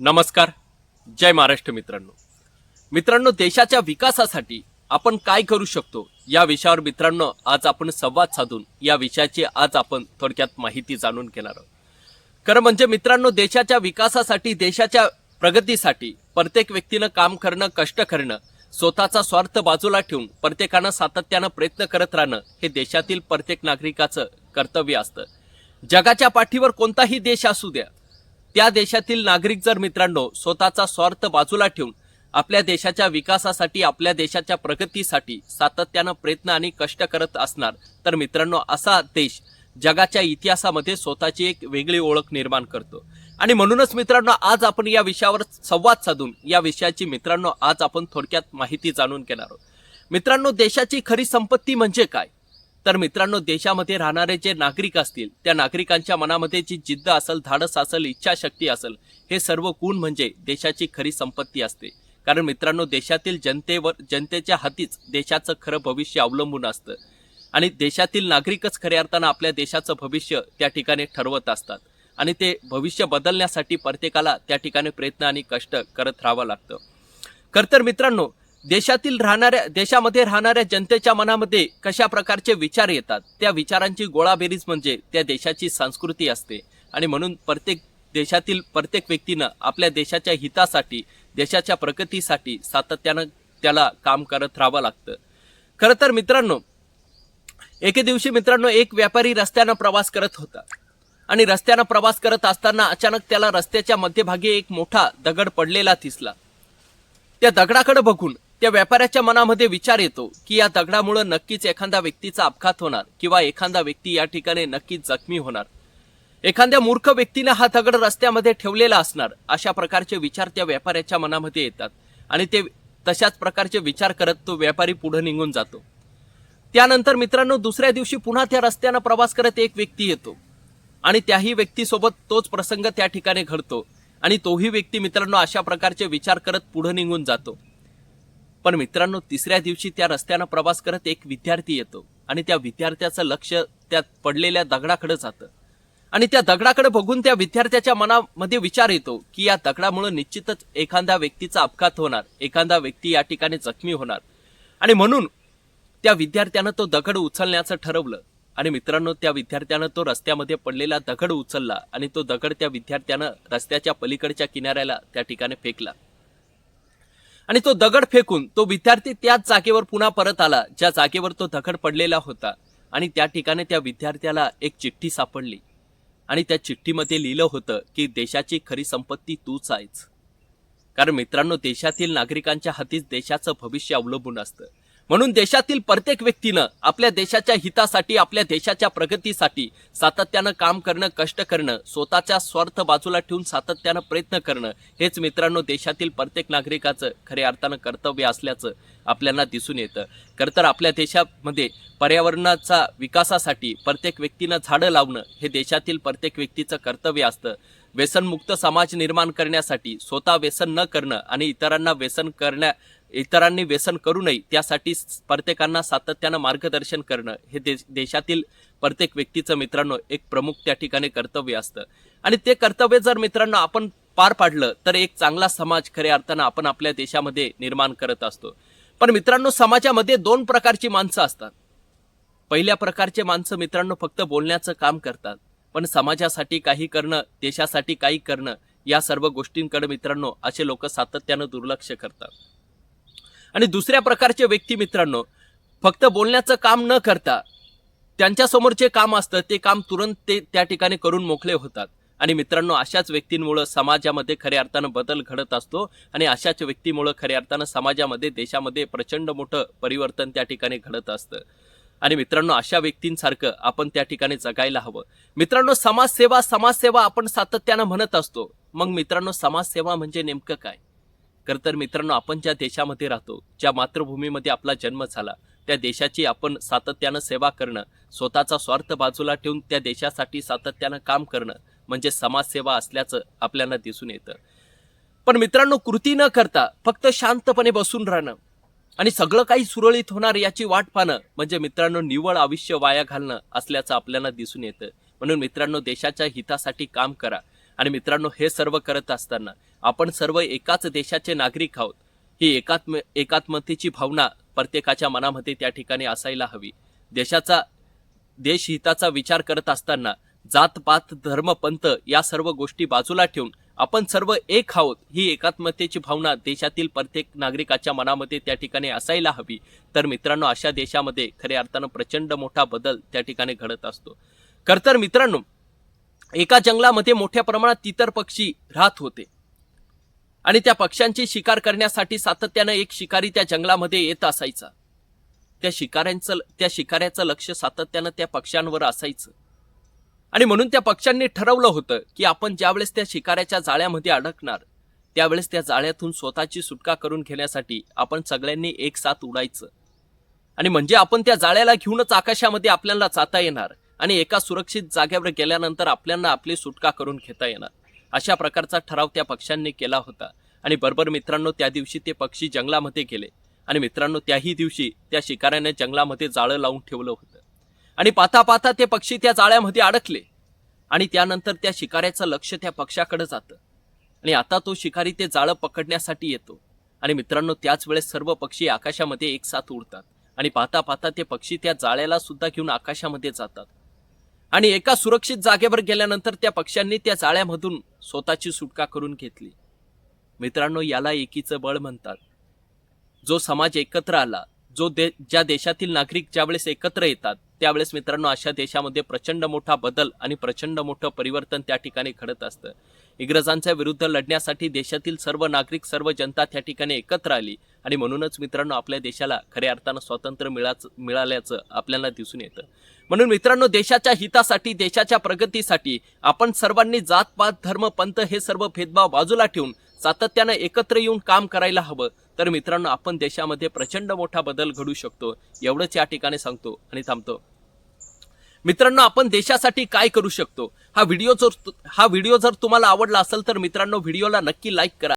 नमस्कार. जय महाराष्ट्र मित्रांनो. मित्रांनो देशाच्या विकासासाठी आपण काय करू शकतो या विषयावर मित्रांनो आज आपण संवाद साधून या विषयाची आज आपण थोडक्यात माहिती जाणून घेणार आहोत. खरं म्हणजे मित्रांनो देशाच्या विकासासाठी देशाच्या प्रगतीसाठी प्रत्येक व्यक्तीनं काम करणं कष्ट करणं स्वतःचा स्वार्थ बाजूला ठेवून प्रत्येकानं सातत्यानं प्रयत्न करत राहणं हे देशातील प्रत्येक नागरिकाचं कर्तव्य असतं. जगाच्या पाठीवर कोणताही देश असू द्या त्या देशातील नागरिक जर मित्रांनो स्वतःचा स्वार्थ बाजूला ठेवून आपल्या देशाच्या विकासासाठी आपल्या देशाच्या प्रगतीसाठी सातत्यानं प्रयत्न आणि कष्ट करत असणार तर मित्रांनो असा देश जगाच्या इतिहासामध्ये स्वतःची एक वेगळी ओळख निर्माण करतो. आणि म्हणूनच मित्रांनो आज आपण या विषयावर संवाद साधून या विषयाची मित्रांनो आज आपण थोडक्यात माहिती जाणून घेणार आहोत. मित्रांनो देशाची खरी संपत्ती म्हणजे काय? तर मित्रांनो देशामध्ये राहणारे जे नागरिक असतील त्या नागरिकांच्या मनामध्ये जी जिद्द असेल धाडस असेल इच्छाशक्ती असेल हे सर्व गुण म्हणजे देशाची खरी संपत्ती असते. कारण मित्रांनो देशातील जनतेवर जनतेच्या हातीच देशाचं खरं भविष्य अवलंबून असतं. आणि देशातील नागरिकच खऱ्या अर्थानं आपल्या देशाचं भविष्य त्या ठिकाणी ठरवत असतात. आणि ते भविष्य बदलण्यासाठी प्रत्येकाला त्या ठिकाणी प्रयत्न आणि कष्ट करत राहावं लागतं. खर तर मित्रांनो देशातील राहणाऱ्या देशामध्ये राहणाऱ्या जनतेच्या मनामध्ये कशा प्रकारचे विचार येतात त्या विचारांची गोळाबेरीज म्हणजे त्या देशाची संस्कृती असते. आणि म्हणून प्रत्येक देशातील प्रत्येक व्यक्तीनं आपल्या देशाच्या हितासाठी देशाच्या प्रगतीसाठी सातत्यानं त्याला काम करत राहावं लागतं. खरं तर मित्रांनो एके दिवशी मित्रांनो एक व्यापारी रस्त्यानं प्रवास करत होता. आणि रस्त्यानं प्रवास करत असताना अचानक त्याला रस्त्याच्या मध्यभागी एक मोठा दगड पडलेला दिसला. त्या दगडाकडे बघून त्या व्यापाऱ्याच्या मनामध्ये विचार येतो की या दगडामुळे नक्कीच एखाद्या व्यक्तीचा अपघात होणार किंवा एखादा व्यक्ती या ठिकाणी नक्कीच जखमी होणार. एखाद्या मूर्ख व्यक्तीने हा दगड रस्त्यामध्ये ठेवलेला असणार अशा प्रकारचे विचार त्या व्यापाऱ्याच्या मनामध्ये येतात आणि ते तशाच प्रकारचे विचार करत तो व्यापारी पुढे निघून जातो. त्यानंतर मित्रांनो दुसऱ्या दिवशी पुन्हा त्या रस्त्यानं प्रवास करत एक व्यक्ती येतो आणि त्याही व्यक्तीसोबत तोच प्रसंग त्या ठिकाणी घडतो आणि तोही व्यक्ती मित्रांनो अशा प्रकारचे विचार करत पुढे निघून जातो. पण मित्रांनो तिसऱ्या दिवशी त्या रस्त्यानं प्रवास करत एक विद्यार्थी येतो आणि त्या विद्यार्थ्याचं लक्ष त्या पडलेल्या दगडाकडे जातं. आणि त्या दगडाकडे बघून त्या विद्यार्थ्याच्या मनामध्ये विचार येतो की या दगडामुळे निश्चितच एखाद्या व्यक्तीचा अपघात होणार एखादा व्यक्ती या ठिकाणी जखमी होणार. आणि म्हणून त्या विद्यार्थ्यानं तो दगड उचलण्याचं ठरवलं आणि मित्रांनो त्या विद्यार्थ्यानं तो रस्त्यामध्ये पडलेला दगड उचलला आणि तो दगड त्या विद्यार्थ्यानं रस्त्याच्या पलीकडच्या किनाऱ्याला त्या ठिकाणी फेकला. आणि तो दगड फेकून तो विद्यार्थी त्याच जागेवर पुन्हा परत आला ज्या जागेवर तो दगड पडलेला होता. आणि त्या ठिकाणी त्या विद्यार्थ्याला एक चिठ्ठी सापडली. आणि त्या चिठ्ठीमध्ये लिहिलं होतं की देशाची खरी संपत्ती तूच आहेस कारण मित्रांनो देशातील नागरिकांच्या हातीच देशाचं भविष्य अवलंबून असतं. म्हणून देशातील प्रत्येक व्यक्तीनं आपल्या देशाच्या हितासाठी आपल्या देशाच्या प्रगतीसाठी सातत्यानं काम करणं कष्ट करणं स्वतःच्या स्वार्थ बाजूला ठेवून सातत्यानं प्रयत्न करणं हेच मित्रांनो देशातील प्रत्येक नागरिकाचं खऱ्या अर्थानं कर्तव्य असल्याचं आपल्याला दिसून येतं. खरं तर आपल्या देशामध्ये पर्यावरणाचा विकासासाठी प्रत्येक व्यक्तीनं झाडं लावणं हे देशातील प्रत्येक व्यक्तीचं कर्तव्य असतं. व्यसनमुक्त समाज निर्माण करण्यासाठी स्वतः व्यसन न करणं आणि इतरांना व्यसन करण्या इतरांनी व्यसन करू नये त्यासाठी प्रत्येकांना सातत्यानं मार्गदर्शन करणं हे देश देशातील प्रत्येक व्यक्तीचं मित्रांनो एक प्रमुख त्या ठिकाणी कर्तव्य असतं. आणि ते कर्तव्य जर मित्रांनो आपण पार पाडलं तर एक चांगला समाज खऱ्या अर्थानं आपण आपल्या देशामध्ये निर्माण करत असतो. पण मित्रांनो समाजामध्ये दोन प्रकारची माणसं असतात. पहिल्या प्रकारचे माणसं मित्रांनो फक्त बोलण्याचं काम करतात. पण समाजासाठी काही करणं देशासाठी काही करणं या सर्व गोष्टींकडे मित्रांनो असे लोक सातत्यानं दुर्लक्ष करतात. आणि दुसऱ्या प्रकारचे व्यक्ती मित्रांनो फक्त बोलण्याचं काम न करता त्यांच्यासमोर जे काम असतं ते काम तुरंत ते त्या ठिकाणी करून मोकळे होतात. आणि मित्रांनो अशाच व्यक्तींमुळं समाजामध्ये खऱ्या अर्थानं बदल घडत असतो आणि अशाच व्यक्तीमुळं खऱ्या अर्थानं समाजामध्ये देशामध्ये प्रचंड मोठं परिवर्तन त्या ठिकाणी घडत असतं. आणि मित्रांनो अशा व्यक्तींसारखं आपण त्या ठिकाणी जगायला हवं. मित्रांनो समाजसेवा समाजसेवा आपण सातत्यानं म्हणत असतो. मग मित्रांनो समाजसेवा म्हणजे नेमकं काय? खरं तर मित्रांनो आपण ज्या देशामध्ये राहतो ज्या मातृभूमीमध्ये आपला जन्म झाला त्या देशाची आपण सातत्यानं सेवा करणं स्वतःचा स्वार्थ बाजूला ठेवून त्या देशासाठी सातत्यानं काम करणं म्हणजे समाजसेवा असल्याचं आपल्याला दिसून येतं. पण मित्रांनो कृती न करता फक्त शांतपणे बसून राहणं आणि सगळं काही सुरळीत होणार याची वाट पाहणं म्हणजे मित्रांनो निव्वळ आयुष्य वाया घालणं असल्याचं आपल्याला दिसून येतं. म्हणून मित्रांनो देशाच्या हितासाठी काम करा. आणि मित्रांनो हे सर्व करत असताना आपण सर्व एकाच देशाचे नागरिक आहोत. ही एकात्म एकात्मतेची भावना प्रत्येकाच्या मनामध्ये त्या ठिकाणी असायला हवी. देशाचा देशहिताचा विचार करत असताना जात पात धर्म पंथ या सर्व गोष्टी बाजूला ठेवून आपण सर्व एक आहोत ही एकात्मतेची भावना देशातील प्रत्येक नागरिकाच्या मनामध्ये त्या ठिकाणी असायला हवी. तर मित्रांनो अशा देशामध्ये खऱ्या अर्थानं प्रचंड मोठा बदल त्या ठिकाणी घडत असतो. खर तर मित्रांनो एका जंगलामध्ये मोठ्या प्रमाणात इतर पक्षी राहत होते. आणि त्या पक्ष्यांची शिकार करण्यासाठी सातत्यानं एक शिकारी त्या जंगलामध्ये येत असायचा. त्या शिकाऱ्यांचं त्या शिकाऱ्याचं लक्ष सातत्यानं त्या पक्ष्यांवर असायचं. आणि म्हणून त्या पक्ष्यांनी ठरवलं होतं की आपण ज्यावेळेस त्या शिकाऱ्याच्या जाळ्यामध्ये अडकणार त्यावेळेस त्या जाळ्यातून स्वतःची सुटका करून घेण्यासाठी आपण सगळ्यांनी एक साथ उडायचं. आणि म्हणजे आपण त्या जाळ्याला घेऊनच आकाशामध्ये आपल्याला जाता येणार आणि एका सुरक्षित जागेवर गेल्यानंतर आपल्याला आपली सुटका करून घेता येणार. अशा प्रकारचा ठराव त्या पक्ष्यांनी केला होता. आणि बरोबर मित्रांनो त्या दिवशी ते पक्षी जंगलामध्ये गेले. आणि मित्रांनो त्याही दिवशी त्या शिकाऱ्याने जंगलामध्ये जाळं लावून ठेवलं होतं. आणि पाहता पाहता ते पक्षी त्या जाळ्यामध्ये अडकले. आणि त्यानंतर त्या शिकाऱ्याचं लक्ष त्या पक्षाकडे जातं. आणि आता तो शिकारी ते जाळं पकडण्यासाठी येतो. आणि मित्रांनो त्याच वेळेस सर्व पक्षी आकाशामध्ये एक साथ उडतात. आणि पाहता पाहता ते पक्षी त्या जाळ्याला सुद्धा घेऊन आकाशामध्ये जातात. आणि एका सुरक्षित जागेवर गेल्यानंतर त्या पक्ष्यांनी त्या जाळ्यामधून स्वतःची सुटका करून घेतली. मित्रांनो याला एकीचं बळ म्हणतात. जो समाज एकत्र आला जो दे ज्या देशातील नागरिक ज्यावेळेस एकत्र येतात त्यावेळेस मित्रांनो अशा देशामध्ये प्रचंड मोठा बदल आणि प्रचंड मोठं परिवर्तन त्या ठिकाणी घडत असतं. इंग्रजांच्या विरुद्ध लढण्यासाठी देशातील सर्व नागरिक सर्व जनता त्या ठिकाणी एकत्र आली आणि म्हणूनच मित्रांनो आपल्या देशाला खऱ्या अर्थानं स्वातंत्र्य मिळाच मिळाल्याचं आपल्याला दिसून येतं. म्हणून मित्रांनो देशाच्या हितासाठी देशाच्या प्रगतीसाठी आपण सर्वांनी जात पात धर्म पंथ हे सर्व भेदभाव बाजूला ठेवून सातत्यानं एकत्र येऊन काम करायला हवं. तर मित्रांनो आपण देशामध्ये प्रचंड मोठा बदल घडू शकतो. एवढंच या ठिकाणी सांगतो आणि थांबतो. मित्रांनो आपण देशासाठी काय करू शकतो? हा व्हिडिओ जर हा व्हिडिओ जर तुम्हाला आवडला असेल तर मित्रांनो व्हिडिओला नक्की लाईक करा.